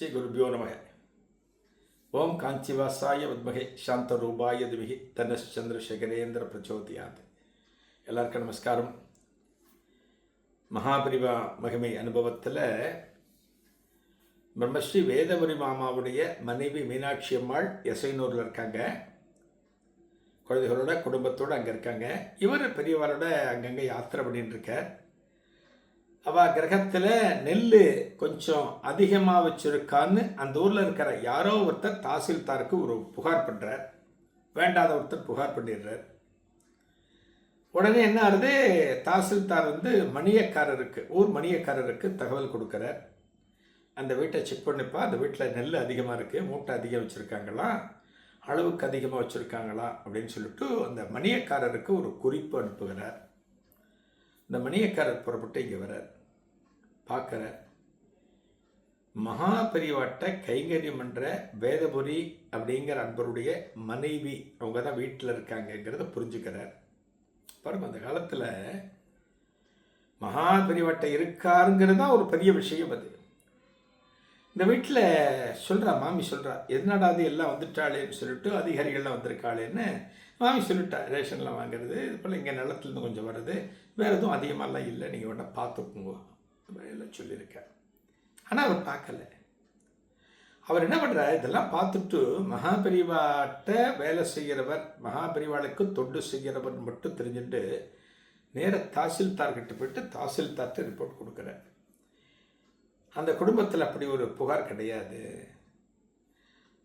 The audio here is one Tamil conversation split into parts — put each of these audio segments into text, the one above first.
ஸ்ரீ குருபியோ நம ஓம் காஞ்சிவாசாய வித்மகே சாந்த ரூபாய திமிகி தனஷ் சந்திரசேகரேந்திர பிரச்சோதியாத் எல்லாருக்கும் நமஸ்காரம் மகாபரிவா மகிமை அனுபவத்தில் பிரம்மஸ்ரீ வேதபுரி மாமாவுடைய மனைவி மீனாட்சி அம்மாள் எசைனூரில் இருக்காங்க குழந்தைகளோட குடும்பத்தோடு அங்கே இருக்காங்க இவர் பெரியவரோட அங்கங்கே யாத்திரை பண்ணிட்டு இருக்கார் அவ கிரகத்தில் நெல் கொஞ்சம் அதிகமாக வச்சுருக்கான்னு அந்த ஊரில் இருக்கிற யாரோ ஒருத்தர் தாசில்தாருக்கு ஒரு புகார் பண்ணுறார் வேண்டாத ஒருத்தர் புகார் பண்ணிடுறார். உடனே என்ன ஆகுது? தாசில்தார் வந்து மணியக்காரருக்கு ஊர் மணியக்காரருக்கு தகவல் கொடுக்குறார். அந்த வீட்டை செக் பண்ணிப்பா அந்த வீட்டில் நெல் அதிகமாக இருக்குது மூட்டை அதிகம் வச்சுருக்காங்களா அளவுக்கு அதிகமாக வச்சுருக்காங்களா அப்படின்னு சொல்லிட்டு அந்த மணியக்காரருக்கு ஒரு குறிப்பு அனுப்புகிறார். இந்த மணியக்காரர் புறப்பட்டு இங்கே வர்றார். பார்க்குறார் மகா பெரியவாட்ட கைங்கரியம் என்ற வேதபுரி அப்படிங்கிற அன்பருடைய மனைவி அவங்க தான் வீட்டில் இருக்காங்கங்கிறத புரிஞ்சுக்கிறார். பாருங்க அந்த காலத்தில் மகா பெரியவாட்ட இருக்காருங்கிறது தான் ஒரு பெரிய விஷயம் அது. இந்த வீட்டில் சொல்கிறா மாமி சொல்கிறா எதனாடா அது எல்லாம் வந்துட்டாளேன்னு சொல்லிட்டு அதிகாரிகள்லாம் வந்திருக்காளேன்னு மாமி சொல்லிட்டா ரேஷன்லாம் வாங்குறது இது போல் இங்கே நிலத்துலேருந்து கொஞ்சம் வருது வேறு எதுவும் அதிகமாகலாம் இல்லை நீங்கள் வேணால் பார்த்துக்குங்க எல்லாம் சொல்லியிருக்கேன். ஆனால் அவர் பார்க்கல. அவர் என்ன பண்ணுறாரு இதெல்லாம் பார்த்துட்டு மகாபெரிவாட்ட வேலை செய்கிறவர் மகாபெரிவாளுக்கு தொண்டு செய்கிறவர் மட்டும் தெரிஞ்சுட்டு நேர தாசில்தார்கிட்ட போயிட்டு தாசில்தார்கிட்ட ரிப்போர்ட் கொடுக்குறார். அந்த குடும்பத்தில் அப்படி ஒரு புகார் கிடையாது.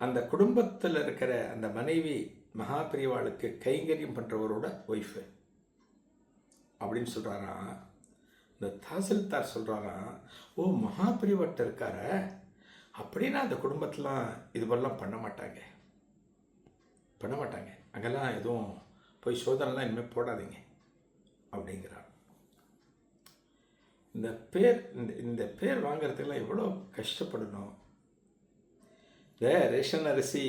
அந்த குடும்பத்தில் இருக்கிற அந்த மனைவி மகாபிரிவாளுக்கு கைங்கரியம் பண்ணுறவரோட ஒய்ஃபு அப்படின்னு சொல்கிறாராம் இந்த தாசில்தார் சொல்கிறாராம் ஓ மகாபிரிவட்ட இருக்கார அப்படின்னா அந்த குடும்பத்தெலாம் இது மாதிரிலாம் பண்ண மாட்டாங்க. பண்ண மாட்டாங்க. அங்கெல்லாம் எதுவும் போய் சோதனைலாம் இனிமேல் போடாதீங்க அப்படிங்கிறார் இந்த பேர் இந்த இந்த பேர் வாங்குறதுக்கெல்லாம் எவ்வளோ கஷ்டப்படணும். இந்த ரேஷன் அரிசி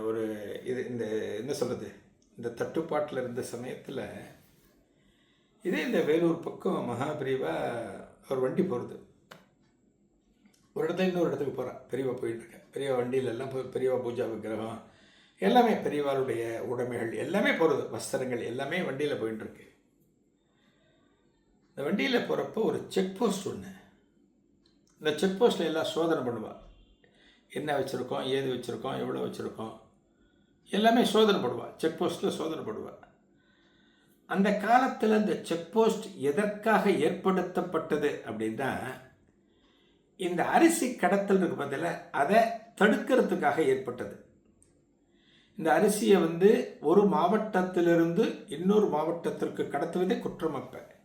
ஒரு இது இந்த என்ன சொல்கிறது இந்த தட்டுப்பாட்டில் இருந்த சமயத்தில் இதே இந்த வேலூர் பக்கம் மகாபிரிவா ஒரு வண்டி போகிறது ஒரு இடத்துல இன்னொரு இடத்துக்கு போகிறான் பெரியவா போயிட்டுருக்கேன் பெரியவா வண்டியில எல்லாம் போய் பெரியவா பூஜா விக்கிரகம் எல்லாமே பெரியவாளுடைய உடைமைகள் எல்லாமே போகிறது வஸ்திரங்கள் எல்லாமே வண்டியில் போயிட்டுருக்கு இந்த வண்டியில் போகிறப்போ ஒரு செக் போஸ்ட் ஒன்று இந்த செக் போஸ்ட்டில் எல்லாம் சோதனை பண்ணுவாள் என்ன வச்சுருக்கோம் ஏது வச்சுருக்கோம் எவ்வளோ வச்சுருக்கோம் எல்லாமே சோதனை போடுவாள் செக் போஸ்ட்டில் சோதனை போடுவாள் அந்த காலத்தில் இந்த செக் போஸ்ட் எதற்காக ஏற்படுத்தப்பட்டது அப்படின்னா இந்த அரிசி கடத்தல் இருக்கு பதில் அதை தடுக்கிறதுக்காக ஏற்பட்டது. இந்த அரிசியை வந்து ஒரு மாவட்டத்திலிருந்து இன்னொரு மாவட்டத்திற்கு கடத்துவதே குற்றமப்பேன்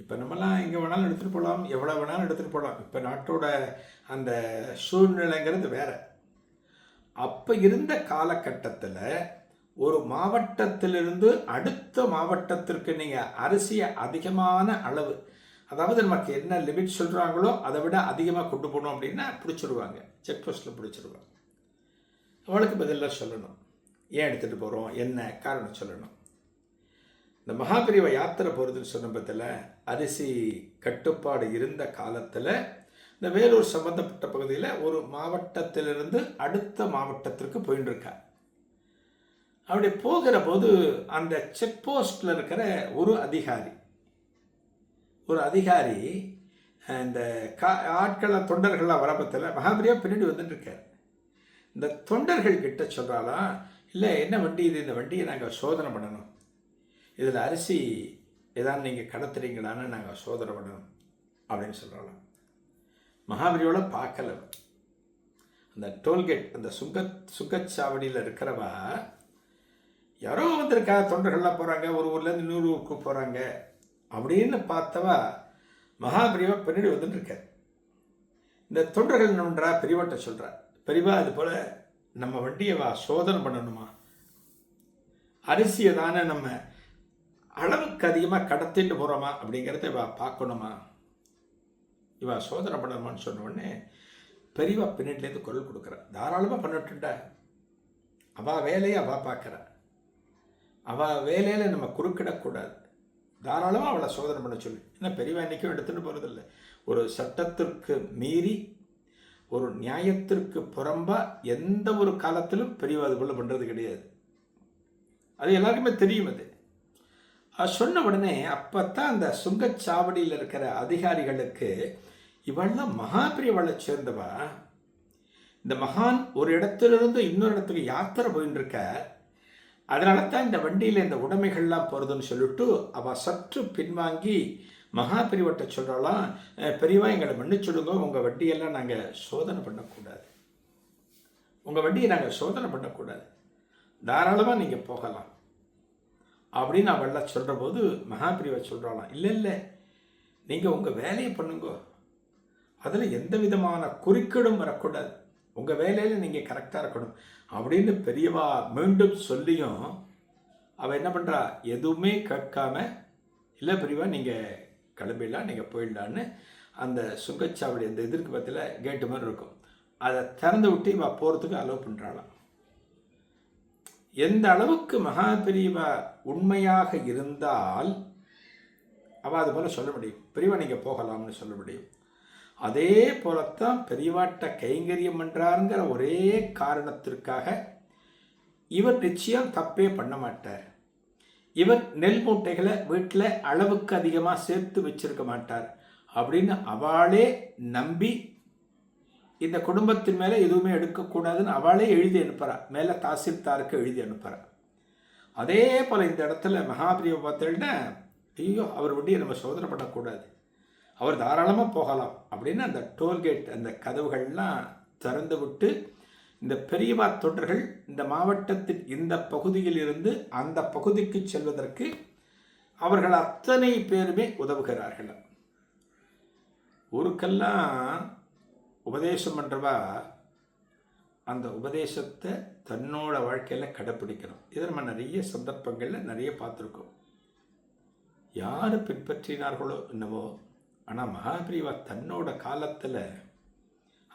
இப்போ நம்மலாம் எங்கே வேணாலும் எடுத்துகிட்டு போகலாம் எவ்வளோ வேணாலும் எடுத்துகிட்டு போகலாம் இப்போ நாட்டோட அந்த சூழ்நிலைங்கிறது வேறு. அப்போ இருந்த காலகட்டத்தில் ஒரு மாவட்டத்திலிருந்து அடுத்த மாவட்டத்திற்கு நீங்கள் அரிசியை அதிகமான அளவு அதாவது நமக்கு என்ன லிமிட் சொல்கிறாங்களோ அதை விட அதிகமாக கொண்டு போகணும் அப்படின்னா பிடிச்சிருவாங்க. செக் போஸ்ட்டில் பிடிச்சிருவாங்க. அவளுக்கு பதிலாக சொல்லணும். ஏன் எடுத்துகிட்டு போகிறோம் என்ன? காரணம் சொல்லணும். இந்த மகாபிரிவ யாத்திரை போகிறதுன்னு சொன்ன பற்றில அரிசி கட்டுப்பாடு இருந்த காலத்தில் இந்த வேலூர் சம்பந்தப்பட்ட பகுதியில் ஒரு மாவட்டத்திலிருந்து அடுத்த மாவட்டத்திற்கு போயின்னு அப்படி போகிற போது அந்த செக் போஸ்டில் இருக்கிற ஒரு அதிகாரி ஒரு அதிகாரி இந்த கா ஆட்களை தொண்டர்கள்லாம் வரப்பத்தில் மகாபிரியா பின்னாடி வந்துட்டு இருக்கார் இந்த தொண்டர்கள் கிட்ட சொல்கிறாலாம் இல்லை என்ன வண்டி இது? இந்த வண்டியை நாங்கள் சோதனை பண்ணணும். இதில் அரிசி ஏதாவது நீங்கள் கடத்துறீங்களான்னு நாங்கள் சோதனை பண்ணணும் அப்படின்னு சொல்கிறோம் மகாபலியோட பார்க்கல. அந்த டோல்கேட் அந்த சுங்க சுங்கச்சாவடியில் இருக்கிறவா யாரோ வந்திருக்கா தொண்டர்கள்லாம் போகிறாங்க ஒரு ஊர்லேருந்து இன்னொரு ஊருக்கு போகிறாங்க அப்படின்னு பார்த்தவா மகாபிரிவா பின்னாடி வந்துட்டு இந்த தொண்டர்கள் என்னன்றா பெரியவாட்ட சொல்கிறா பெரியவா அது போல் நம்ம வண்டியை வா சோதனை பண்ணணுமா? அரிசியை தானே நம்ம அளவுக்கு அதிகமாக கடத்திட்டு போகிறோமா அப்படிங்கிறத இவ பார்க்கணுமா? இவ சோதனை பண்ணணுமான்னு சொன்ன உடனே பெரியவா பின்னாடிலேருந்து குரல் கொடுக்குறா. தாராளமாக பண்ணட்டுண்டா அவள் வேலையை அவள் பார்க்குறா. அவள் வேலையில் நம்ம குறுக்கிடக்கூடாது. தாராளமாக அவளை சோதனை பண்ண சொல்லி. ஏன்னா பெரியவா இன்றைக்கும் எடுத்துகிட்டு போகிறதில்ல ஒரு சட்டத்திற்கு மீறி ஒரு நியாயத்திற்கு புறம்பாக எந்த ஒரு காலத்திலும் பெரியவா அதுக்குள்ளே பண்ணுறது கிடையாது. அது எல்லாருக்குமே தெரியும் அது. சொன்ன உடனே அப்போ தான் அந்த சுங்கச்சாவடியில் இருக்கிற அதிகாரிகளுக்கு இவள்லாம் மகாபிரியவளை சேர்ந்தவா? இந்த மகான் ஒரு இடத்துலேருந்து இன்னொரு இடத்துக்கு யாத்திரை போயின்னு இருக்க அதனால தான் இந்த வண்டியில் இந்த உடைமைகள்லாம் போகிறதுன்னு சொல்லிட்டு அவள் சற்று பின்வாங்கி மகாபிரிவட்ட சொல்கிறாலாம் பெரியவா எங்களை மன்னிச்சுடுங்க. உங்கள் வண்டியெல்லாம் நாங்கள் சோதனை பண்ணக்கூடாது. உங்கள் வண்டியை நாங்கள் சோதனை பண்ணக்கூடாது. தாராளமாக நீங்கள் போகலாம். அப்படின்னு அவள்லாம் சொல்கிற போது மகாபிரிவா சொல்கிறாளாம் இல்லை இல்லை நீங்கள் உங்கள் வேலையை பண்ணுங்க. அதில் எந்த விதமான குறுக்கீடும் வரக்கூடாது. உங்கள் வேலையில் நீங்கள் கரெக்டாக இருக்கணும். அப்படின்னு பெரியவா மீண்டும் சொல்லியும் அவள் என்ன பண்ணுறா எதுவுமே கேட்காம இல்லை பெரியவா நீங்கள் கிளம்பிடலாம் நீங்கள் போயிடலான்னு அந்த சுங்கச்சாவடி அந்த எதிர்க்கு பக்கத்தில் கேட்டு மாதிரி இருக்கும். அதை திறந்து விட்டு இவள் போகிறதுக்கு அலோவ் பண்ணுறாளாம் எந்த அளவுக்கு மகா பிரிவா உண்மையாக இருந்தால் அவள் அது போல் சொல்ல முடியும். பிரிவா நீங்கள் போகலாம்னு சொல்ல முடியும். அதே போலத்தான் பெரியவாட்ட கைங்கரியம் பண்ணுறாருங்கிற ஒரே காரணத்திற்காக இவர் நிச்சயம் தப்பே பண்ண மாட்டார். இவர் நெல் மூட்டைகளை வீட்டில் அளவுக்கு அதிகமாக சேர்த்து வச்சிருக்க மாட்டார். அப்படின்னு அவளே நம்பி இந்த குடும்பத்தின் மேலே எதுவுமே எடுக்கக்கூடாதுன்னு அவளே எழுதி அனுப்புகிறா மேலே தாசில்தாருக்கு எழுதி அனுப்புகிறா அதே போல் இந்த இடத்துல மகாபிரிய பார்த்தேன்னா ஐயோ அவர் வண்டியை நம்ம சோதனை பண்ணக்கூடாது அவர் தாராளமாக போகலாம் அப்படின்னு அந்த டோல்கேட் அந்த கதவுகள்லாம் திறந்து விட்டு இந்த பெரியவா தொண்டர்கள் இந்த மாவட்டத்தின் இந்த பகுதியில் இருந்து அந்த பகுதிக்கு செல்வதற்கு அவர்கள் அத்தனை பேருமே உதவுகிறார்கள். ஊருக்கெல்லாம் உபதேசம் பண்ணுறவா அந்த உபதேசத்தை தன்னோட வாழ்க்கையில் கடைப்பிடிக்கணும். இதை நம்ம நிறைய சந்தர்ப்பங்களில் நிறைய பார்த்துருக்கோம். யார் பின்பற்றினார்களோ என்னவோ ஆனால் மகாபிரிவா தன்னோட காலத்தில்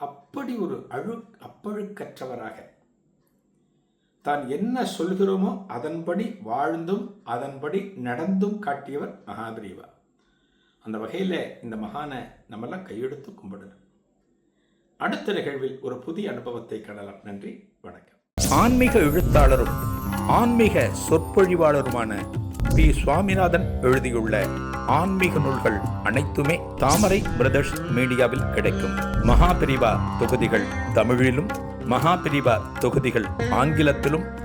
அப்படி ஒரு அழு அப்பழுக்கற்றவராக. தான் என்ன சொல்கிறோமோ அதன்படி வாழ்ந்தும் அதன்படி நடந்தும் காட்டியவர் மகாபிரிவா. அந்த வகையில் இந்த மகானை நம்மெல்லாம் கையெடுத்து கும்பிடணும். அடுத்த நிகழ்வில் ஒரு புதிய அனுபவத்தை காணலாம். நன்றி வணக்கம். ஆன்மீக எழுத்தாளரும் ஆன்மீக சொற்பொழிவாளருமான பி. சுவாமிநாதன் எழுதியுள்ள ஆன்மீக நூல்கள் அனைத்துமே தாமரை பிரதர்ஸ் மீடியாவில் கிடைக்கும். மகாபிரிவா தொகுதிகள் தமிழிலும் மகாபிரிவா தொகுதிகள் ஆங்கிலத்திலும்